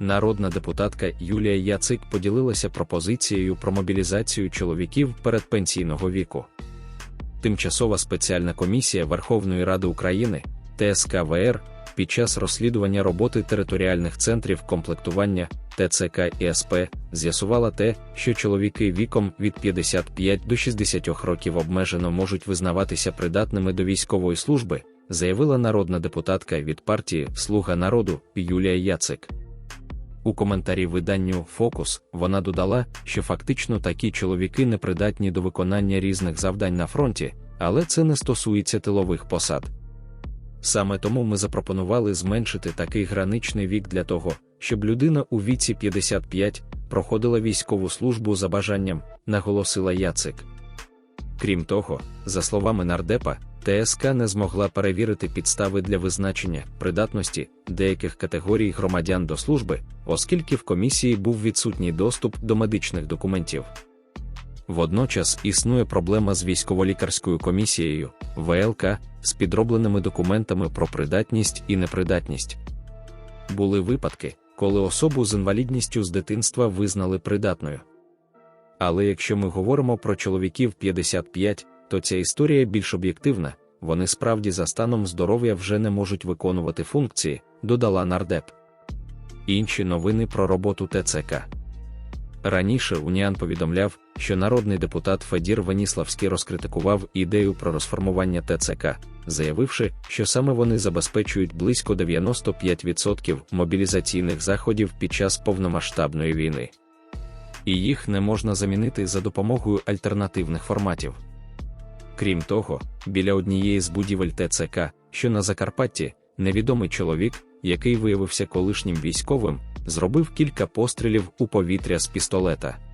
народна депутатка Юлія Яцик поділилася пропозицією про мобілізацію чоловіків передпенсійного віку. Тимчасова спеціальна комісія Верховної Ради України ТСКВР під час розслідування роботи територіальних центрів комплектування ТЦК і СП з'ясувала те, що чоловіки віком від 55 до 60 років обмежено можуть визнаватися придатними до військової служби, заявила народна депутатка від партії Слуга народу Юлія Яцик. У коментарі виданню Фокус вона додала, що фактично такі чоловіки не придатні до виконання різних завдань на фронті, але це не стосується тилових посад. Саме тому ми запропонували зменшити такий граничний вік для того, щоб людина у віці 55 проходила військову службу за бажанням, наголосила Яцик. Крім того, за словами нардепа, ТСК не змогла перевірити підстави для визначення придатності деяких категорій громадян до служби, оскільки в комісії був відсутній доступ до медичних документів. Водночас існує проблема з військово-лікарською комісією ВЛК з підробленими документами про придатність і непридатність. Були випадки, коли особу з інвалідністю з дитинства визнали придатною. Але якщо ми говоримо про чоловіків 55, то ця історія більш об'єктивна, вони справді за станом здоров'я вже не можуть виконувати функції, додала нардеп. Інші новини про роботу ТЦК. Раніше Уніан повідомляв, що народний депутат Федір Веніславський розкритикував ідею про розформування ТЦК, заявивши, що саме вони забезпечують близько 95% мобілізаційних заходів під час повномасштабної війни. І їх не можна замінити за допомогою альтернативних форматів. Крім того, біля однієї з будівель ТЦК, що на Закарпатті, невідомий чоловік, який виявився колишнім військовим, зробив кілька пострілів у повітря з пістолета.